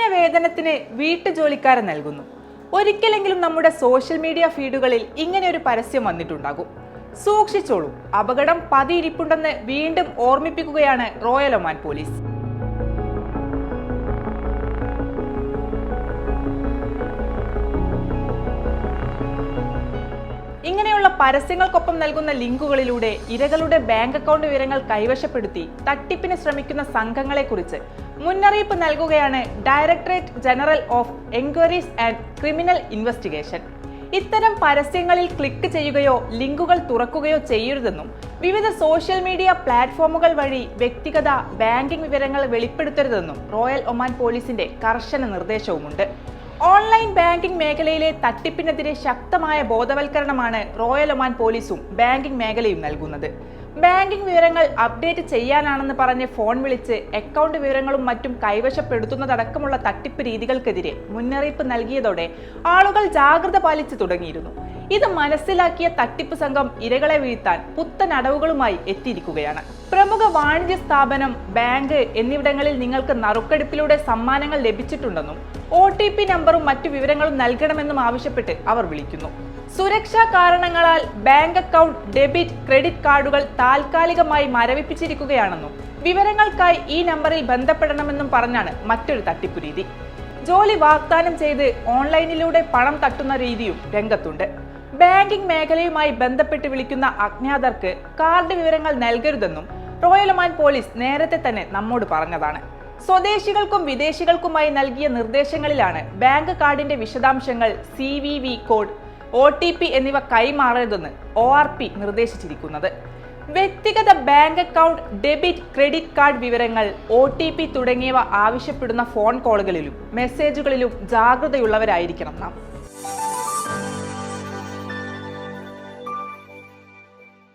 കുറഞ്ഞ വേതനത്തിന് വീട്ടുജോലിക്കാരൻ നൽകുന്നു. ഒരിക്കലെങ്കിലും നമ്മുടെ സോഷ്യൽ മീഡിയ ഫീഡുകളിൽ ഇങ്ങനെ ഒരു പരസ്യം വന്നിട്ടുണ്ടാകും. സൂക്ഷിച്ചോളൂ അപകടം പതിയിരിപ്പുണ്ടെന്ന് വീണ്ടും ഓർമ്മിപ്പിക്കുകയാണ് റോയൽ ഒമാൻ പോലീസ്. ഇങ്ങനെയുള്ള പരസ്യങ്ങൾക്കൊപ്പം നൽകുന്ന ലിങ്കുകളിലൂടെ ഇരകളുടെ ബാങ്ക് അക്കൗണ്ട് വിവരങ്ങൾ കൈവശപ്പെടുത്തി തട്ടിപ്പിന് ശ്രമിക്കുന്ന സംഘങ്ങളെക്കുറിച്ച് മുന്നറിയിപ്പ് നൽകുകയാണ് directorate general of enquiries and criminal investigation. ഇത്തരം പരസ്യങ്ങളിൽ ക്ലിക്ക് ചെയ്യുകയോ ലിങ്കുകൾ തുറക്കുകയോ ചെയ്യരുതെന്നും വിവിധ സോഷ്യൽ മീഡിയ പ്ലാറ്റ്ഫോമുകൾ വഴി വ്യക്തിഗത ബാങ്കിംഗ് വിവരങ്ങൾ വെളിപ്പെടുത്തരുതെന്നും റോയൽ ഒമാൻ പോലീസിന്റെ കർശന നിർദ്ദേശവുമുണ്ട്. ഓൺലൈൻ ബാങ്കിംഗ് മേഖലയിലെ തട്ടിപ്പിനെതിരെ ശക്തമായ ബോധവൽക്കരണമാണ് റോയൽ ഒമാൻ പോലീസും ബാങ്കിംഗ് മേഖലയും നൽകുന്നത്. ബാങ്കിംഗ് വിവരങ്ങൾ അപ്ഡേറ്റ് ചെയ്യാനാണെന്ന് പറഞ്ഞ് ഫോൺ വിളിച്ച് അക്കൗണ്ട് വിവരങ്ങളും മറ്റും കൈവശപ്പെടുത്തുന്നതടക്കമുള്ള തട്ടിപ്പ് രീതികൾക്കെതിരെ മുന്നറിയിപ്പ് നൽകിയതോടെ ആളുകൾ ജാഗ്രത പാലിച്ചു തുടങ്ങിയിരുന്നു. ഇത് മനസ്സിലാക്കിയ തട്ടിപ്പ് സംഘം ഇരകളെ വീഴ്ത്താൻ പുത്തൻ അടവുകളുമായി എത്തിയിരിക്കുകയാണ്. പ്രമുഖ വാണിജ്യ സ്ഥാപനം ബാങ്ക് എന്നിവിടങ്ങളിൽ നിങ്ങൾക്ക് നറുക്കെടുപ്പിലൂടെ സമ്മാനങ്ങൾ ലഭിച്ചിട്ടുണ്ടെന്നും ഒ നമ്പറും മറ്റു വിവരങ്ങളും നൽകണമെന്നും ആവശ്യപ്പെട്ട് അവർ വിളിക്കുന്നു. സുരക്ഷാ കാരണങ്ങളാൽ ബാങ്ക് അക്കൗണ്ട് ഡെബിറ്റ് ക്രെഡിറ്റ് കാർഡുകൾ താൽക്കാലികമായി മരവിപ്പിച്ചിരിക്കുകയാണെന്നും വിവരങ്ങൾക്കായി ഈ നമ്പറിൽ ബന്ധപ്പെടണമെന്നും പറഞ്ഞാണ് മറ്റൊരു തട്ടിപ്പു രീതി. ജോലി വാഗ്ദാനം ചെയ്ത് ഓൺലൈനിലൂടെ പണം തട്ടുന്ന രീതിയും രംഗത്തുണ്ട്. ബാങ്കിംഗ് മേഖലയുമായി ബന്ധപ്പെട്ട് വിളിക്കുന്ന അജ്ഞാതർക്ക് കാർഡ് വിവരങ്ങൾ നൽകരുതെന്നും റോയൽ ഒമാൻ പോലീസ് നേരത്തെ തന്നെ നമ്മോട് പറഞ്ഞതാണ്. സ്വദേശികൾക്കും വിദേശികൾക്കുമായി നൽകിയ നിർദ്ദേശങ്ങളിലാണ് ബാങ്ക് കാർഡിന്റെ വിശദാംശങ്ങൾ C code O T P എന്നിവ കൈമാറരുതെന്ന് ഒ ആർ പി നിർദ്ദേശിച്ചിരിക്കുന്നത്. വ്യക്തിഗത bank account debit credit card വിവരങ്ങൾ ഒ ടി പി തുടങ്ങിയവ ആവശ്യപ്പെടുന്ന ഫോൺ കോളുകളിലും മെസ്സേജുകളിലും ജാഗ്രതയുള്ളവരായിരിക്കണം നാം.